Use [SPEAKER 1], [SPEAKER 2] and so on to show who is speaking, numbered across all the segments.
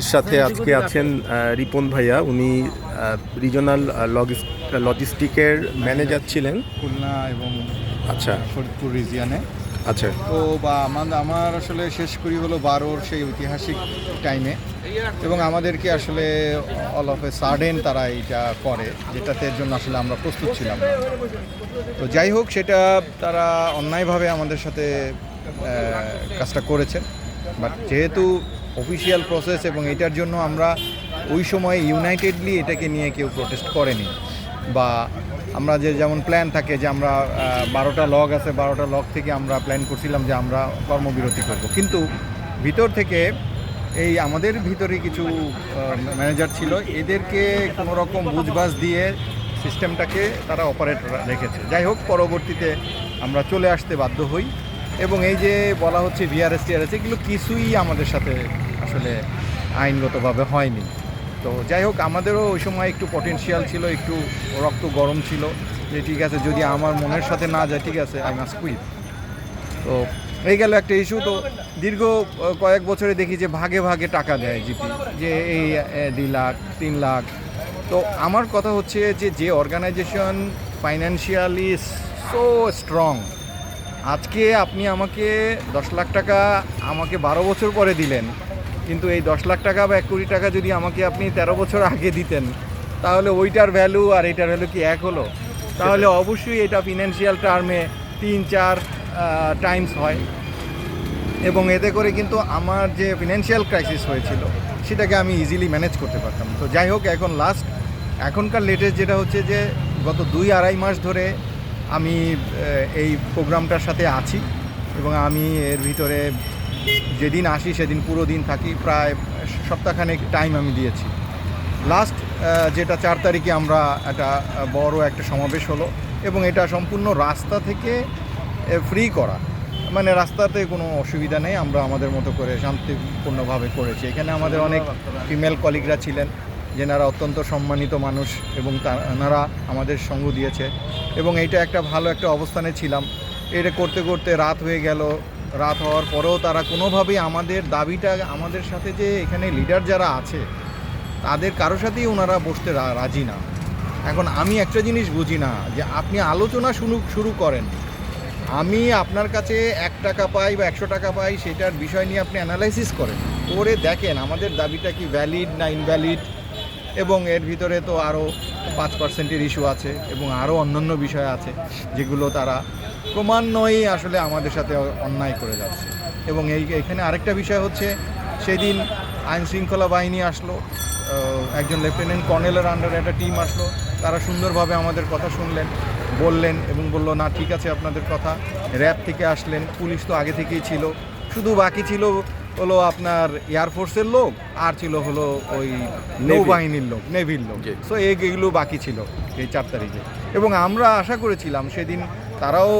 [SPEAKER 1] এর সাথে আজকে আছেন রিপন ভাইয়া। উনি রিজনাল লজিস্টিকের ম্যানেজার ছিলেন।
[SPEAKER 2] খুলনা এবং
[SPEAKER 1] আচ্ছা।
[SPEAKER 2] ফরিদপুর রিজিয়ানে
[SPEAKER 1] আচ্ছা।
[SPEAKER 2] তো বা আমার আমার আসলে শেষ করি হলো বারোর সেই ঐতিহাসিক টাইমে এবং আমাদেরকে আসলে অল অফ এ সাডেন তারা এইটা করে যেটাতে জন্য আসলে আমরা প্রস্তুত ছিলাম। তো যাই হোক সেটা তারা অন্যায়ভাবে আমাদের সাথে কাজটা করেছেন। বাট যেহেতু অফিসিয়াল প্রসেস এবং এটার জন্য আমরা ওই সময় ইউনাইটেডলি এটাকে নিয়ে কেউ প্রোটেস্ট করেনি। বা আমরা যে যেমন প্ল্যান থাকে যে আমরা বারোটা লগ আছে, বারোটা লগ থেকে আমরা প্ল্যান করছিলাম যে আমরা কর্মবিরতি করব। কিন্তু ভিতর থেকে এই আমাদের ভিতরে কিছু ম্যানেজার ছিল, এদেরকে কোনো রকম বুঝবাজ দিয়ে সিস্টেমটাকে তারা অপারেট রেখেছে। যাই হোক, পরবর্তীতে আমরা চলে আসতে বাধ্য হই। এবং এই যে বলা হচ্ছে ভিআরএস টিআরএস এগুলো কিছুই আমাদের সাথে আসলে আইনগতভাবে হয়নি। তো যাই হোক, আমাদেরও ওই সময় একটু পটেনশিয়াল ছিল, একটু রক্ত গরম ছিল। যে ঠিক আছে, যদি আমার মনের সাথে না যায়, ঠিক আছে আই মাস্ট কুইট তো এই গেল একটা ইস্যু তো দীর্ঘ কয়েক বছরে দেখি যে ভাগে ভাগে টাকা দেয় জিপি। যে এই দুই লাখ, তিন লাখ। তো আমার কথা হচ্ছে যে যে অর্গানাইজেশন ফাইন্যান্সিয়ালি সো স্ট্রং আজকে আপনি আমাকে দশ লাখ টাকা আমাকে বারো বছর পরে দিলেন। কিন্তু এই দশ লাখ টাকা বা এক কোটি টাকা যদি আমাকে আপনি তেরো বছর আগে দিতেন তাহলে ওইটার ভ্যালু আর এইটার ভ্যালু কি এক হলো? তাহলে অবশ্যই এটা ফিনান্সিয়াল টার্মে তিন চার টাইমস হয়। এবং এতে করে কিন্তু আমার যে ফিনান্সিয়াল ক্রাইসিস হয়েছিল সেটাকে আমি ইজিলি ম্যানেজ করতে পারতাম। তো যাই হোক এখন লাস্ট এখনকার লেটেস্ট যেটা হচ্ছে যে গত দুই আড়াই মাস ধরে আমি এই প্রোগ্রামটার সাথে আছি এবং আমি এর ভিতরে যেদিন আসি সেদিন পুরো দিন থাকি, প্রায় সপ্তাহখানেক টাইম আমি দিয়েছি। লাস্ট যেটা চার তারিখে আমরা একটা বড় একটা সমাবেশ হলো এবং এটা সম্পূর্ণ রাস্তা থেকে ফ্রি করা। মানে রাস্তাতে কোনো অসুবিধা নেই, আমরা আমাদের মতো করে শান্তিপূর্ণভাবে করেছি। এখানে আমাদের অনেক ফিমেল কলিগরা ছিলেন, যেনারা অত্যন্ত সম্মানিত মানুষ এবং তারা আমাদের সঙ্গ দিয়েছে। এবং এইটা একটা ভালো একটা অবস্থানে ছিলাম। এটা করতে করতে রাত হয়ে গেল রাত হওয়ার পরেও তারা কোনোভাবেই আমাদের দাবিটা, আমাদের সাথে যে এখানে লিডার যারা আছে, তাদের কারোর সাথেই ওনারা বসতে রাজি না। এখন আমি একটা জিনিস বুঝি না, যে আপনি আলোচনা শুরু শুরু করেন। আমি আপনার কাছে এক টাকা পাই বা একশো টাকা পাই, সেটার বিষয় নিয়ে আপনি অ্যানালাইসিস করেন। করে দেখেন আমাদের দাবিটা কি ভ্যালিড না ইনভ্যালিড এবং এর ভিতরে তো আরও পাঁচ পার্সেন্টের ইস্যু আছে, এবং আরও অন্যান্য বিষয় আছে, যেগুলো তারা ক্রমান্বয়েই আসলে আমাদের সাথে অন্যায় করে যাচ্ছে। এবং এই এখানে আরেকটা বিষয় হচ্ছে সেদিন আইন শৃঙ্খলা বাহিনী আসলো একজন লেফটেন্যান্ট কর্নেলের আন্ডারে একটা টিম আসলো তারা সুন্দরভাবে আমাদের কথা শুনলেন বললেন এবং বলল না ঠিক আছে আপনাদের কথা। র্যাব থেকে আসলেন পুলিশ তো আগে থেকেই ছিল। শুধু বাকি ছিল হলো আপনার এয়ারফোর্সের লোক আর ছিল হলো ওই নৌবাহিনীর লোক নেভির লোক। সো এগুলো বাকি ছিল এই চার তারিখে। এবং আমরা আশা করেছিলাম সেদিন তারাও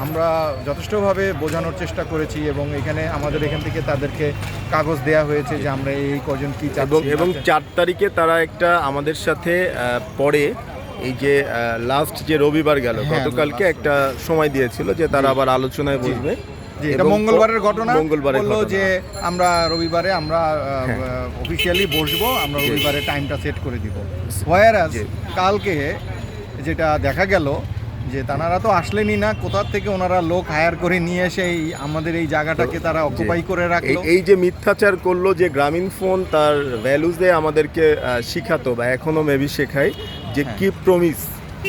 [SPEAKER 2] আমরা যথেষ্টভাবে বোঝানোর চেষ্টা করেছি এবং এখানে আমাদের এখান থেকে তাদেরকে কাগজ দেয়া হয়েছে যে আমরা এই কজন কি
[SPEAKER 1] এবং এবং চার তারিখে তারা একটা আমাদের সাথে পরে এই যে লাস্ট যে রবিবার গেল
[SPEAKER 2] হ্যাঁ,
[SPEAKER 1] গতকালকে একটা সময় দিয়েছিল যে তারা আবার আলোচনায় বসবে।
[SPEAKER 2] যে এটা মঙ্গলবারের ঘটনা।
[SPEAKER 1] মঙ্গলবারের
[SPEAKER 2] বলল যে আমরা রবিবারে আমরা
[SPEAKER 1] হ্যাঁ।
[SPEAKER 2] অফিসিয়ালি বসবো আমরা রবিবারে টাইমটা সেট করে দিব। হোয়ারাস
[SPEAKER 1] জি।
[SPEAKER 2] কালকে যেটা দেখা গেল যে তানারা তো আসলেনই না কোথা থেকে ওনারা লোক হায়ার করে নিয়ে এসে এই আমাদের এই জায়গাটাকে তারা। অকুপাই করে রাখল।
[SPEAKER 1] এই যে মিথ্যাচার করল যে গ্রামীণ ফোন তার ভ্যালুজে আমাদেরকে আহ, শিখাতো বা এখনও মেবি শেখায় যে
[SPEAKER 2] হ্যাঁ।
[SPEAKER 1] কি প্রমিস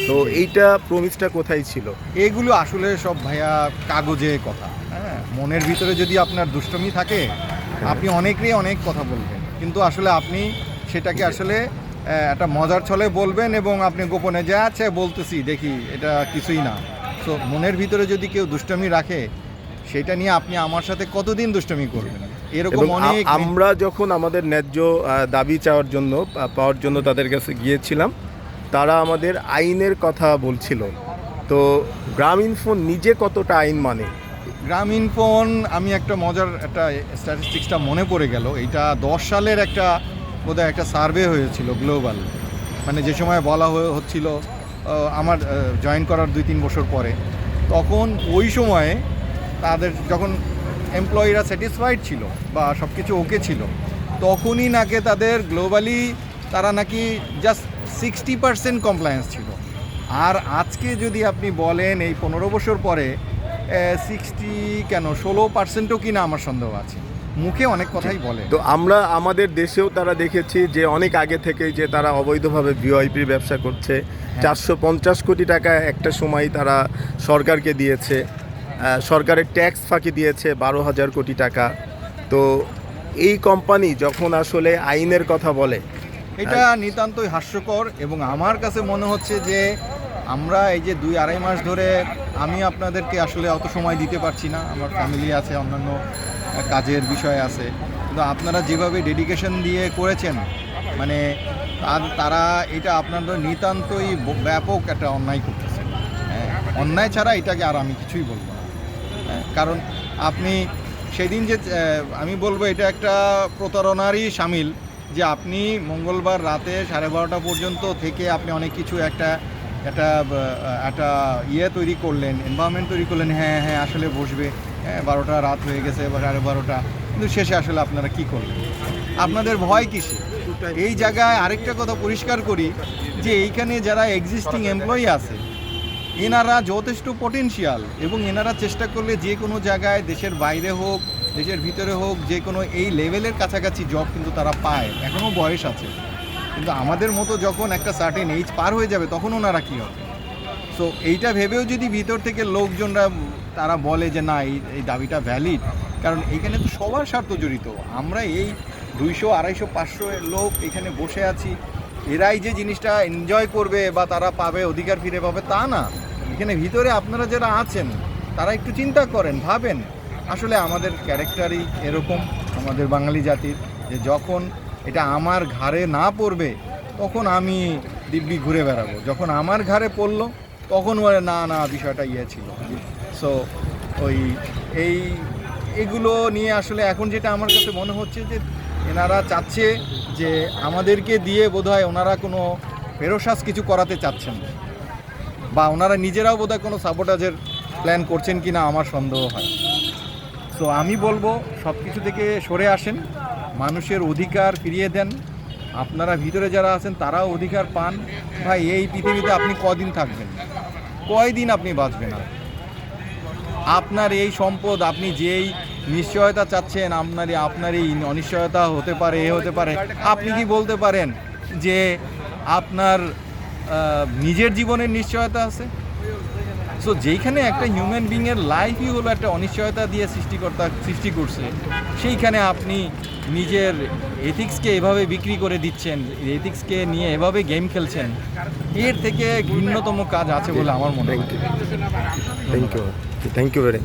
[SPEAKER 1] তো এইটা প্রমিসটা কোথায় ছিল?
[SPEAKER 2] এগুলো আসলে সব ভাইয়া কাগজে কথা। হ্যাঁ মনের ভিতরে যদি আপনার দুষ্টমি থাকে আপনি অনেকেরই অনেক কথা বলবেন। কিন্তু আসলে আপনি সেটাকে আসলে একটা মজার ছলে বলবেন এবং আপনি গোপনে যা আছে বলতেছি দেখি এটা কিছুই না। তো মনের ভিতরে যদি কেউ দুষ্টমি রাখে সেটা নিয়ে আপনি আমার সাথে কতদিন দুষ্টমি করবেন? এরকম অনেক
[SPEAKER 1] আমরা যখন আমাদের ন্যায্য দাবি চাওয়ার জন্য পাওয়ার জন্য তাদের কাছে গিয়েছিলাম তারা আমাদের আইনের কথা বলছিল। তো গ্রামীণ ফোন নিজে কতটা আইন মানে?
[SPEAKER 2] গ্রামীণ ফোন আমি একটা মজার একটা স্ট্যাটিস্টিক্সটা মনে পড়ে গেল। এটা দশ সালের একটা বোধহয় একটা সার্ভে হয়েছিল গ্লোবাল। মানে যে সময় বলা হচ্ছিল আমার জয়েন করার দুই তিন বছর পরে। তখন ওই সময়ে তাদের যখন এমপ্লয়িরা স্যাটিসফাইড ছিল বা সব কিছু ওকে ছিল, তখনই নাকি তাদের গ্লোবালি তারা নাকি জাস্ট সিক্সটি পার্সেন্ট কমপ্লায়েন্স ছিল। আর আজকে যদি আপনি বলেন এই পনেরো বছর পরে সিক্সটি কেন, ষোলো পার্সেন্টও কিনা আমার সন্দেহ আছে। মুখে অনেক কথাই বলে।
[SPEAKER 1] তো আমরা আমাদের দেশেও তারা দেখেছি যে অনেক আগে থেকেই যে তারা অবৈধভাবে ভিওআইপি ব্যবসা করছে। চারশো পঞ্চাশ কোটি টাকা একটা সময় তারা সরকারকে দিয়েছে। সরকারের ট্যাক্স ফাঁকি দিয়েছে বারো হাজার কোটি টাকা। তো এই কোম্পানি যখন আসলে আইনের কথা বলে
[SPEAKER 2] এটা নিতান্তই হাস্যকর এবং আমার কাছে মনে হচ্ছে যে আমরা এই যে দুই আড়াই মাস ধরে আমি আপনাদেরকে আসলে অত সময় দিতে পারছি না। আমার ফ্যামিলি আছে অন্যান্য কাজের বিষয় আছে। কিন্তু আপনারা যেভাবে ডেডিকেশন দিয়ে করেছেন মানে তার- তারা এটা আপনাদের নিতান্তই ব্যাপক একটা অন্যায় করতেছে। হ্যাঁ, অন্যায় ছাড়া এটাকে আর আমি কিছুই বলব না। হ্যাঁ, কারণ আপনি সেদিন যে আমি বলব এটা একটা প্রতারণারই সামিল যে আপনি মঙ্গলবার রাতে সাড়ে বারোটা পর্যন্ত থেকে আপনি অনেক কিছু একটা একটা একটা ইয়ে তৈরি করলেন এনভায়রনমেন্ট তৈরি করলেন হ্যাঁ হ্যাঁ আসলে বসবে। হ্যাঁ বারোটা রাত হয়ে গেছে বা সাড়ে বারোটা। কিন্তু শেষে আসলে আপনারা কি করলেন? আপনাদের ভয় কিসে এই জায়গায় আরেকটা কথা পরিষ্কার করি, যে এইখানে যারা এক্সিস্টিং এমপ্লয়ি আছে, এনারা যথেষ্ট পটেনশিয়াল এবং এনারা চেষ্টা করলে যে কোনো জায়গায়, দেশের বাইরে হোক, দেশের ভিতরে হোক, যে কোনো এই লেভেলের কাছাকাছি জব কিন্তু তারা পায়। এখনও বয়স আছে। কিন্তু আমাদের মতো যখন একটা সার্টেন এইজ পার হয়ে যাবে, তখন ওনারা কী হবে? সো এইটা ভেবেও যদি ভিতর থেকে লোকজনরা, তারা বলে যে না, এই এই দাবিটা ভ্যালিড কারণ এখানে তো সবার স্বার্থ জড়িত। আমরা এই দুইশো, আড়াইশো, পাঁচশো লোক এখানে বসে আছি। এরাই যে জিনিসটা এনজয় করবে বা তারা পাবে, অধিকার ফিরে পাবে, তা না। এখানে ভিতরে আপনারা যারা আছেন, তারা একটু চিন্তা করেন, ভাবেন। আসলে আমাদের ক্যারেক্টারই এরকম আমাদের বাঙালি জাতির, যে যখন এটা আমার ঘাড়ে না পড়বে, তখন আমি দিব্যি ঘুরে বেড়াবো। যখন আমার ঘাড়ে পড়ল, তখন বলে, না না, বিষয়টা ইয়ে ছিল। সো ওই, এই, এগুলো নিয়ে আসলে এখন যেটা আমার কাছে মনে হচ্ছে যে, এনারা চাচ্ছে যে, আমাদেরকে দিয়ে বোধহয় ওনারা কোনো ফেরোসাস কিছু করাতে চাচ্ছেন বা ওনারা নিজেরাও বোধহয় কোনো সাবোটাজের প্ল্যান করছেন কি না আমার সন্দেহ হয়। সো আমি বলব সব কিছু থেকে সরে আসেন। মানুষের অধিকার ফিরিয়ে দেন। আপনারা ভিতরে যারা আছেন, তারাও অধিকার পান। ভাই, এই পৃথিবীতে আপনি কদিন থাকবেন? কয়দিন আপনি বাঁচবেন আর? আপনার এই সম্পদ, আপনি যেই নিশ্চয়তা চাচ্ছেন আপনার আপনার এই অনিশ্চয়তা হতে পারে, এ হতে পারে। আপনি কি বলতে পারেন যে আপনার নিজের জীবনের নিশ্চয়তা আছে? সো যেইখানে একটা হিউম্যান বিংয়ের লাইফই হলো একটা অনিশ্চয়তা দিয়ে সৃষ্টিকর্তা সৃষ্টি করছে, সেইখানে আপনি নিজের এথিক্সকে এভাবে বিক্রি করে দিচ্ছেন এথিক্সকে নিয়ে এভাবে গেম খেলছেন, এর থেকে ভিন্নতম কাজ আছে বলে আমার মনে হয়।
[SPEAKER 1] Thank you thank you very